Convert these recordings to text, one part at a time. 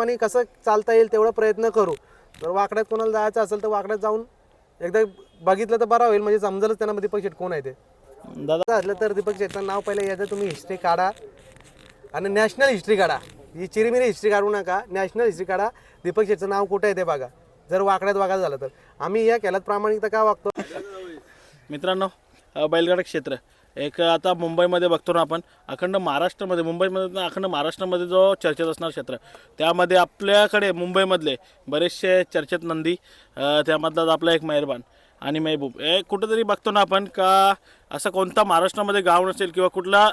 आणि कसं चालता येईल तेवढा प्रयत्न करू. जर वाकड्यात कोणाला जायचं असेल तर वाकड्यात जाऊन एकदा बघितलं तर बरं होईल म्हणजे समजेलच त्यांना दीपक शेट कोण आहे ते. दादा असलं तर दीपक शेटचं नाव पहिले याचं तुम्ही हिस्ट्री काढा. आणि नॅशनल हिस्ट्री काढा. ही चिरीमिरी हिस्ट्री काढू नका. नॅशनल हिस्ट्री काढा. दीपक शेटचं नाव कुठं आहे ते बघा. जर वाकड्यात वागायचं झालं तर. आम्ही या केल्यात प्रामाणिकता का वागतो? मित्रांनो बैलगाडा क्षेत्र. एक आता मुंबईमध्ये बघतो ना आपण अखंड महाराष्ट्रामध्ये मुंबईमध्ये अखंड महाराष्ट्रामध्ये जो चर्चेत असणार क्षेत्र त्यामध्ये आपल्याकडे मुंबईमधले बरेचसे चर्चेत नंदी त्यामधलाच आपला एक मेहरबान आणि मेहबूब. हे कुठंतरी बघतो ना आपण का असं कोणता महाराष्ट्रामध्ये गाव नसेल किंवा कुठला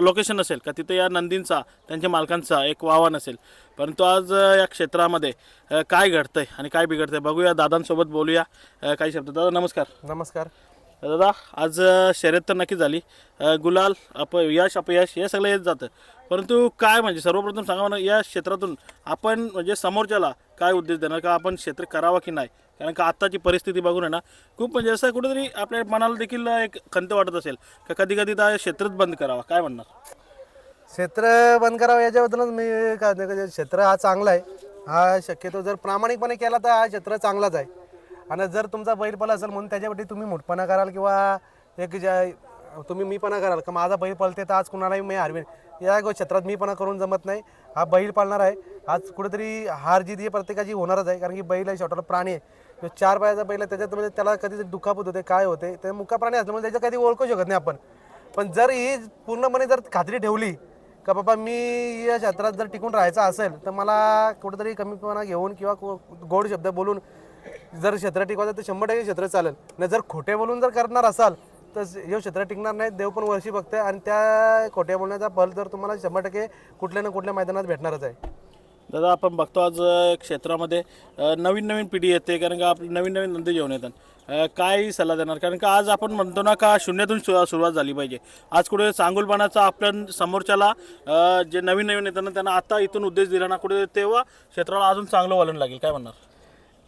लोकेशन नसेल का तिथे या नंदींचा त्यांच्या मालकांचा एक वावा नसेल. परंतु आज या क्षेत्रामध्ये काय घडतंय आणि काय बिघडतंय बघूया दादांसोबत बोलूया काही शब्द. दादा नमस्कार. नमस्कार. दादा आज शर्यत तर नक्की झाली. गुलाल अप यश अपयश हे सगळं येत जातं. परंतु काय म्हणजे सर्वप्रथम सांगा मला या क्षेत्रातून आपण म्हणजे समोरच्याला काय उद्देश देणार? का आपण क्षेत्र करावं की नाही? कारण का आत्ताची परिस्थिती बघून आहे ना खूप म्हणजे असं कुठेतरी आपल्या मनाला देखील एक खंत वाटत असेल. का कधी कधी त्या क्षेत्रच बंद करावा? काय म्हणणार? क्षेत्र बंद करावं याच्याबद्दलच मी काय नाही का, क्षेत्र हा चांगला आहे. हा शक्यतो जर प्रामाणिकपणे केला तर हा क्षेत्र चांगलाच आहे. आणि जर तुमचा बैलपणा असेल म्हणून त्याच्यावरती तुम्ही मोठपणा कराल किंवा एक ज्या तुम्ही मीपणा कराल. का माझा बैल पळते तर आज कुणालाही मी हरवीन. या क्षेत्रात मीपणा करून जमत नाही. हा बैल पाळणार आहे. आज कुठेतरी हार जीत हे प्रत्येकाची होणारच आहे. कारण की बैल आहे शेवटाला प्राणी आहे. चार पायाचा बैल आहे. त्याच्यात म्हणजे त्याला कधीतरी दुखापत होते काय होते ते मुका प्राणी असल्यामुळे म्हणजे त्याच्या कधी ओळखू शकत नाही आपण. पण जर ही पूर्णपणे जर खात्री ठेवली का बाबा मी या क्षेत्रात जर टिकून राहायचं असेल तर मला कुठेतरी कमीपणा घेऊन किंवा को- गोड शब्द बोलून जर क्षेत्र टिकवायचं तर शंभर टक्के क्षेत्र चालेल. नाही जर खोटे बोलून जर करणार असाल तर हे क्षेत्र टिकणार नाही देव पण वर्षी बघते आणि त्या खोट्या बोलण्याचा फल तर तुम्हाला शंभर टक्के कुठल्या ना कुठल्या मैदानात भेटणारच आहे. दादा आपण बघतो आज क्षेत्रामध्ये नवीन नवीन पिढी येते कारण का आपली नवीन नवीन नंदी घेऊन येतात. काय सल्ला देणार? कारण का आज आपण म्हणतो ना का शून्यातून सु- सुरुवात झाली पाहिजे. आज कुठे चांगुलपणाचा आपल्या समोरच्याला जे नवीन नवीन येतात ना त्यांना आता इथून उद्देश दिला ना कुठे तेव्हा क्षेत्राला अजून चांगलं वळण लागेल. काय म्हणणार?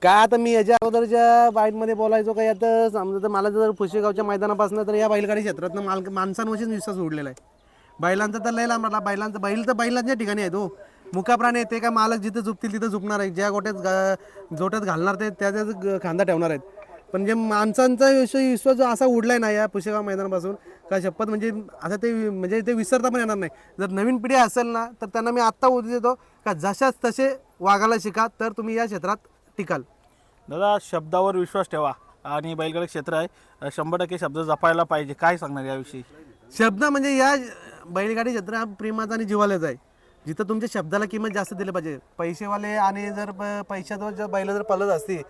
काय आता मी याच्या अगोदरच्या बाईटमध्ये बोलायचो काय आता समजा तर मला जर फुशेगावच्या मैदानापासून तर या बैलगाडी क्षेत्रातनं माल माणसांवरशीच विश्वास उडलेला आहे. बैलांचा तर लय लांब राहिला. बैलांचा बैल तर बैलांच्या ठिकाणी आहे तो हो. मुका प्राणी आहे ते काय मालक जिथं झुपतील तिथं झुपणार आहे ज्या गोट्यात गा- जोट्यात घालणार ते त्याच्याच खांदा ठेवणार आहेत. पण जे माणसांचा विश्व विश्वास जो असा उडलाय ना या पुशेगाव मैदानापासून का शपथ म्हणजे असं ते म्हणजे ते विसरता पण येणार नाही. जर नवीन पिढी असेल ना तर त्यांना मी आत्ता उद्देश देतो का जशाच तसे वागायला शिका तर तुम्ही या क्षेत्रात टिकाल. दादा शब्दावर विश्वास ठेवा. आणि बैलगाडी क्षेत्र आहे. शंभर टक्के शब्द जपायला पाहिजे. काय सांगणार याविषयी? शब्द म्हणजे या बैलगाडी क्षेत्र हा प्रेमाचा आणि जिवालाच आहे. जिथं तुमच्या शब्दाला किंमत जास्त दिली पाहिजे. पैसेवाले आणि जर प- जर बैल जर पलत असती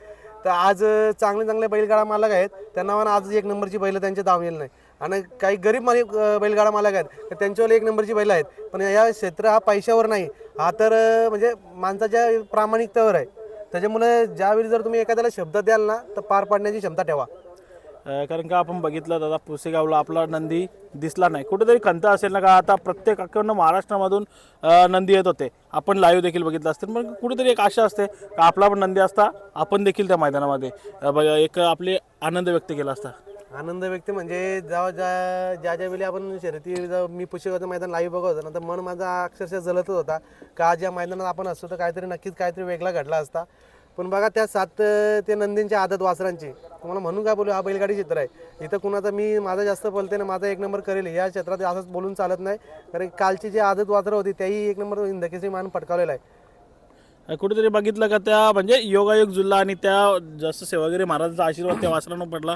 तर आज चांगले चांगले बैलगाडा मालक आहेत. त्यांना म्हणा आज एक नंबरची बैल त्यांच्या दावलेली नाही. आणि काही गरीब मालिक बैलगाडा मालक आहेत तर त्यांच्यावर एक नंबरची बैल आहेत. पण या क्षेत्र हा पैशावर नाही. हा तर म्हणजे माणसाच्या प्रामाणिकतेवर आहे. त्याच्यामुळे ज्यावेळी जर तुम्ही एखाद्याला शब्द द्याल ना तर पार पाडण्याची क्षमता ठेवा. अ, कारण का आपण बघितलं दादा पुसेगावला आपला नंदी दिसला नाही. कुठेतरी खंत असेल ना का आता प्रत्येक अखंड महाराष्ट्रामधून अ, नंदी येत होते. आपण लाईव्ह देखील बघितलं असते. पण कुठेतरी एक आशा असते का आपला पण नंदी असता आपण देखील त्या मैदानामध्ये अ, ब- एक आपले आनंद व्यक्त केला असता. आनंद व्यक्त म्हणजे जेव्हा ज्या ज्या ज्या वेळी आपण शर्यती जेव्हा मी पुष्कळचं मैदान लाईव्ह बघत होतो ना तर मन माझा अक्षरशः जलतच होता. का आज या मैदानात आपण असतो तर काहीतरी नक्कीच काहीतरी वेगळा घडला असता. पण बघा त्या सात ते नंदींच्या आदत वासरांची. तुम्हाला म्हणून काय बोलू हा बैलगाडी क्षेत्र आहे. इथं कुणाचा मी माझा जास्त बोलते ना माझा एक नंबर करेल. या क्षेत्रात असंच बोलून चालत नाही. कारण कालची जी आदत वासरं होती त्याही एक नंबर हिंदकेसरी मान पटकावलेला आहे. कुठेतरी बघितलं का त्या म्हणजे योगायोग जुल्ला आणि त्या जसं सेवागिरी महाराजांचा आशीर्वाद त्या वासरानं पडला.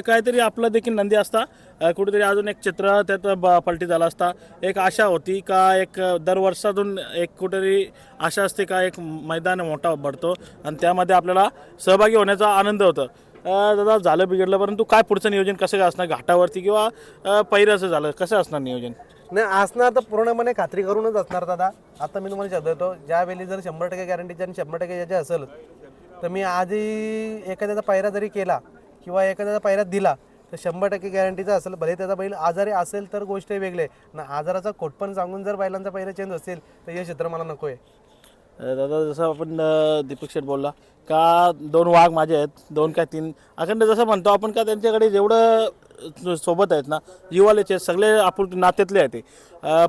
काहीतरी आपलं देखील नंदी असता. कुठेतरी अजून एक चित्र त्यात ब पलटी झाला असता. एक आशा होती का एक दर वर्षातून एक कुठेतरी आशा असते का एक मैदान मोठा भरतो आणि त्यामध्ये आपल्याला सहभागी होण्याचा आनंद होतो. दादा झालं बिघडलं परंतु काय पुढचं नियोजन कसं काय असणार? घाटावरती किंवा अ, असं झालं कसं असणार नियोजन? नाही असणार तर पूर्णपणे खात्री करूनच असणार दादा. आता मी तुम्हाला शब्द देतो ज्यावेळी जर शंभर टक्के गॅरंटीचे आणि शंभर टक्के याचे असेल तर मी आधी एखाद्याचा पायरा जरी केला किंवा एखाद्याचा पायरा दिला तर शंभर टक्के गॅरंटीचा असेल भले त्याचा बैल आजारी असेल तर गोष्ट वेगळे. ना आजाराचा खोटपण सांगून जर बैलांचा पायरा चेंज असेल तर हे क्षेत्र मला नको आहे दादा जसं आपण दीपक शेठ बोलला का दोन वाघ माझे आहेत दोन काय तीन. अखंड जसं म्हणतो आपण का त्यांच्याकडे जेवढं सोबत आहेत ना जिवालेचे सगळे आपुलकी नात्यातले आहेत ते.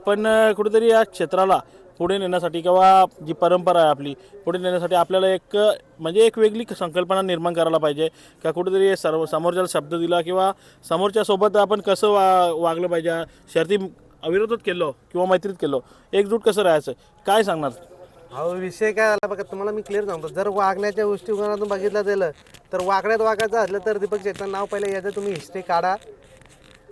पण कुठेतरी या क्षेत्राला पुढे नेण्यासाठी किंवा जी परंपरा आहे आपली पुढे नेण्यासाठी आपल्याला एक म्हणजे एक वेगळी संकल्पना निर्माण करायला पाहिजे. का कुठेतरी सर्व समोरच्याला शब्द दिला किंवा समोरच्यासोबत आपण कसं वा वागलं पाहिजे? शर्ती अविरोधात केलो किंवा मैत्रीत केलो. एकजूट कसं राहायचं? काय सांगणार? अहो विषय काय झाला बघा तुम्हाला मी क्लिअर सांगतो. जर वागण्याच्या गोष्टीकोनातून बघितलं गेलं तर वाकड्यात वागायचं असलं तर दीपक शेटचं नाव पहिले याचं तुम्ही हिस्ट्री काढा.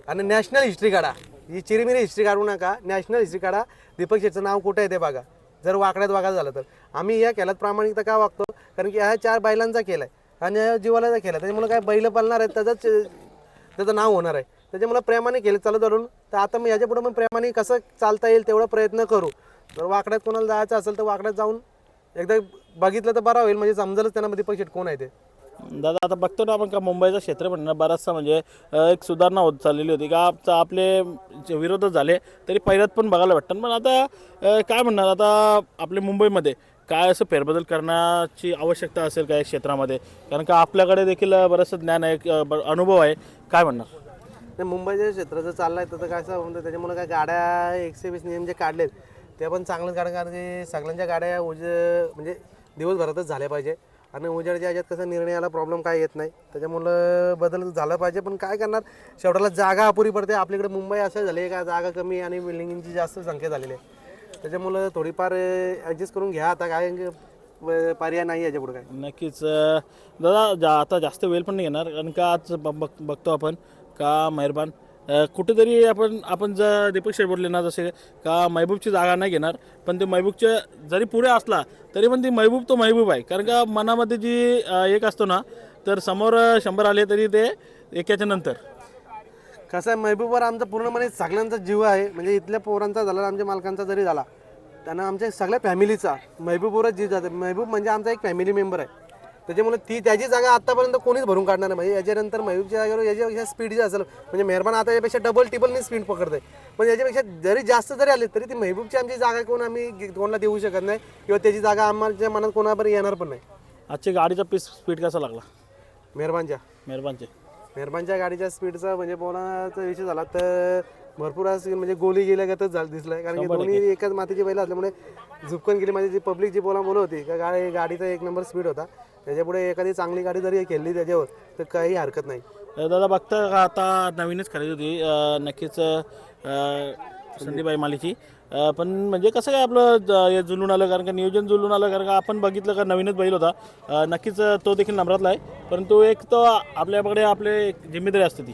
आणि नॅशनल हिस्ट्री काढा. ही चिरीमिरी हिस्ट्री काढू नका. नॅशनल हिस्ट्री काढा. दीपक शेटचं नाव कुठं आहे ते बघा. जर वाकड्यात वागायचं झालं तर. आम्ही या खेळात प्रामाणिकता का वागतो? कारण की ह्या चार बैलांचा खेळ आहे. आणि ह्या जीवालाचा खेळ आहे. त्याच्यामुळे काय बैल पालणार आहेत त्याचंच त्याचं नाव होणार आहे. त्याच्यामुळे प्रेमाने खेळ चालत धरून. तर आता मी याच्यापुढं मग प्रेमाने कसं चालता येईल तेवढा प्रयत्न करू. जर वाकड्यात कोणाला जायचं असेल तर वाकड्यात जाऊन एकदा बघितलं तर बरं होईल म्हणजे समजेलच त्यांना दीपक शेट कोण आहे ते. दादा आता बघतो ना आपण का मुंबईचं क्षेत्र म्हणणं बराचसा म्हणजे एक सुधारणा होत चाललेली होती. का आपचं आपले जे विरोधच झाले तरी पहिल्यात पण बघायला भेटतात. पण आता काय म्हणणार? आता आपल्या मुंबईमध्ये काय असं फेरबदल करण्याची आवश्यकता असेल का या क्षेत्रामध्ये? कारण का आपल्याकडे देखील बरंचसं ज्ञान आहे अनुभव आहे. काय म्हणणार? नाही मुंबईच्या क्षेत्राचं चाललंय तर काय असं म्हणतं त्याच्यामुळे काय गाड्या एकशे वीस नियम जे काढलेत ते पण चांगलं कारण कारण की सगळ्यांच्या गाड्या उज म्हणजे दिवसभरातच झाल्या पाहिजे. आणि उजेडच्या याच्यात कसं निर्णयाला प्रॉब्लेम काय येत नाही. त्याच्यामुळं बदल झाला पाहिजे. पण काय करणार? शेवटाला जागा अपुरी पडते. आपल्याकडे मुंबई असं झाली का? जागा कमी आणि बिल्डिंगची जास्त संख्या झालेली आहे. त्याच्यामुळं थोडीफार ॲडजस्ट करून घ्या आता. काय पर्याय नाही याच्यापुढे काय. नक्कीच दादा जा आता जास्त वेळ पण नाही घेणार कारण का आज ब- बघ- बघतो आपण का मेहरबान? कुठेतरी आपण आपण जर दीपक शेठ बोलले ना जसे का महबूबची जागा नाही घेणार पण ते महबूबच्या जरी पुढे असला तरी पण ती महबूब तो महबूब आहे. कारण का मनामध्ये जी एक असतो ना तर समोर शंभर आले तरी ते एकाच्या नंतर. कसं आहे महबूबवर आमचा पूर्णपणे सगळ्यांचा जीव आहे. म्हणजे इथल्या पोरांचा झाला आमच्या मालकांचा जरी झाला त्यांना आमच्या सगळ्या फॅमिलीचा महबूबवरच जीव जाते. महबूब म्हणजे आमचा एक फॅमिली मेंबर आहे. त्याच्यामुळे ती त्याची जागा आतापर्यंत कोणीच भरून काढणार नाही. म्हणजे याच्यानंतर महबूबच्या जागेवर याच्यापेक्षा स्पीड जी असेल म्हणजे मेहरबान आता यापेक्षा डबल टिबलने स्पीड पकडते पण याच्यापेक्षा जरी जास्त जरी आले तरी ती महबूबची आमची जागा कोण आम्ही कोणाला देऊ शकत नाही किंवा त्याची जागा आम्हाला मनात कोणावर येणार पण नाही. आजची गाडीचा पीस स्पीड कसा लागला? मेहरबानच्या. मेहरबानचे. मेहरबानच्या गाडीच्या स्पीडचा म्हणजे बोलाचा विषय झाला तर भरपूर असं म्हणजे गोली गेल्यागतच झालं दिसलंय. कारण की दोन्ही एकाच मातीची बैल असल्यामुळे झुपकन गेली माझी जी पब्लिक जी बोला बोलत होती का गाडी गाडीचा एक नंबर स्पीड होता. त्याच्यापुढे एखादी चांगली गाडी जरी खेळली त्याच्यावर तर काही हरकत नाही. दादा बघता का आता नवीनच खरेदी होती. नक्कीच संदीपबाई मालीची अ, पण म्हणजे कसं काय आपलं हे जुलून आलं कारण का नियोजन जुलून आलं कारण का आपण बघितलं का नवीनच बैल होता. नक्कीच तो देखील नंबरातला आहे. परंतु एक तो आपल्याकडे आपले जिम्मेदारी असते ती.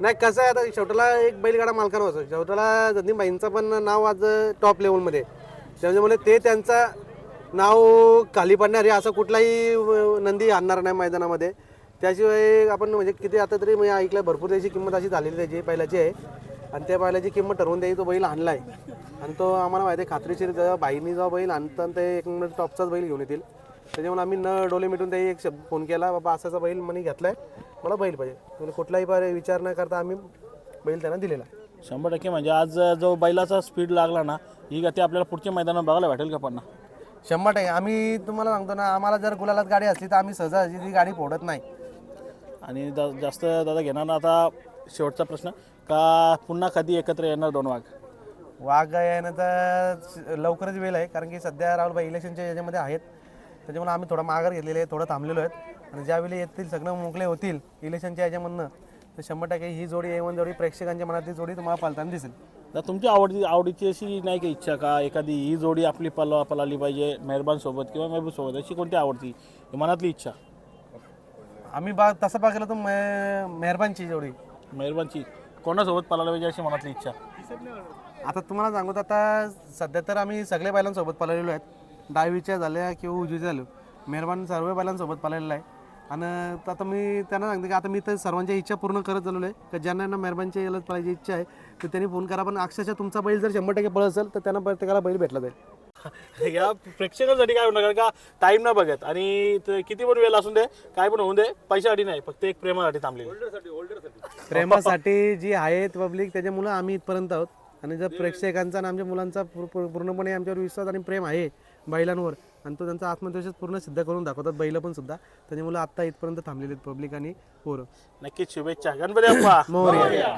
नाही कसं आहे आता शेवटाला एक बैलगाडा मालकानं होतं. शेवटाला संदीपबाईंचं पण नाव आज टॉप लेवलमध्ये आहे. त्याच्यामुळे ते त्यांचा नाव खाली पडणार हे असं कुठलाही नंदी आणणार नाही मैदानामध्ये. त्याशिवाय आपण म्हणजे किती आता तरी मी ऐकलं भरपूर त्याची किंमत अशी झालेली त्याची पहिल्याची आहे. आणि त्या बैलाची किंमत ठरवून द्यायची तो बैल आणला आहे आणि तो आम्हाला माहिती आहे खात्रीशीर जेव्हा बाईंनी जेव्हा बैल आणतात ते एक मिनिट टॉपचाच बैल घेऊन येतील. त्याच्यामुळे आम्ही न डोले मिटून त्याही एक शब्द फोन केला बाबा असाचा बैल म्हणे घेतलाय मला बैल पाहिजे. म्हणजे कुठलाही बार विचार न करता आम्ही बैल त्यांना दिलेला. शंभर टक्के म्हणजे आज जो बैलाचा स्पीड लागला ना ही गती आपल्याला पुढच्या मैदानात बघायला भेटेल का पण शंभर टक्के. आम्ही तुम्हाला सांगतो ना आम्हाला जर गुलालात गाडी असली तर आम्ही सहजासहजी ती गाडी फोडत नाही. आणि दा जास्त दादा घेणार ना आता शेवटचा प्रश्न. का पुन्हा कधी एकत्र येणार दोन वाघ? वाघ यानं तर लवकरच वेळ आहे कारण की सध्या राहुलभाई इलेक्शनच्या याच्यामध्ये आहेत. त्याच्यामुळे आम्ही थोडा माघार घेतलेले आहे थोडं थांबलेलो आहेत. आणि ज्यावेळी येतील सगळं मोकळे होतील इलेक्शनच्या याच्यामधनं तर शंभर टक्के ही जोडी एवन जोडी प्रेक्षकांच्या मनातली जोडी तुम्हाला पालताना दिसेल. तर तुमची आवडती आवडीची अशी नाही का इच्छा का? एखादी ही जोडी आपली पला पलाली पाहिजे मेहरबान सोबत किंवा महबूब सोबत अशी कोणती आवडती? मनातली इच्छा? आम्ही बा तसं बघितलं तर मे मेहरबानची जोडी. मेहरबानची. कोणासोबत पलायला पाहिजे अशी मनातली इच्छा? आता तुम्हाला सांगू तर आता सध्या तर आम्ही सगळ्या बैलांसोबत पळालेलो आहेत. डावीच्या झाल्या किंवा उजवीच्या झालो. मेहरबान सर्व बैलांसोबत पळालेला आहे. आणि आता मी त्यांना सांगते की आता मी तर सर्वांच्या इच्छा पूर्ण करत झालेलो आहे की ज्यांना ना मेहरबानच्या याला पळायची इच्छा आहे तर त्यांनी फोन करा. पण अक्षरशः तुमचा बैल जर शंभर टक्के पळत असेल तर त्यांना प्रत्येकाला बैल भेटला जाईल. या प्रेक्षकांसाठी काय होणार? का टाईम ना बघत. आणि ते किती पण वेळ असून दे काय पण होऊन दे पैशासाठी नाही फक्त एक प्रेमासाठी थांबलेली. प्रेमासाठी जी आहेत पब्लिक त्याच्यामुळं आम्ही इथपर्यंत आहोत. आणि जर प्रेक्षकांचा आणि आमच्या मुलांचा पूर- पूर- पूर्णपणे आमच्यावर विश्वास आणि प्रेम आहे बैलांवर. आणि तो त्यांचा आत्मविश्वास पूर्ण सिद्ध करून दाखवतात बैल पण सुद्धा. त्याच्यामुळे आत्ता इथपर्यंत थांबलेले आहेत पब्लिक आणि पोरं. नक्कीच शुभेच्छा. गणपती मोरया.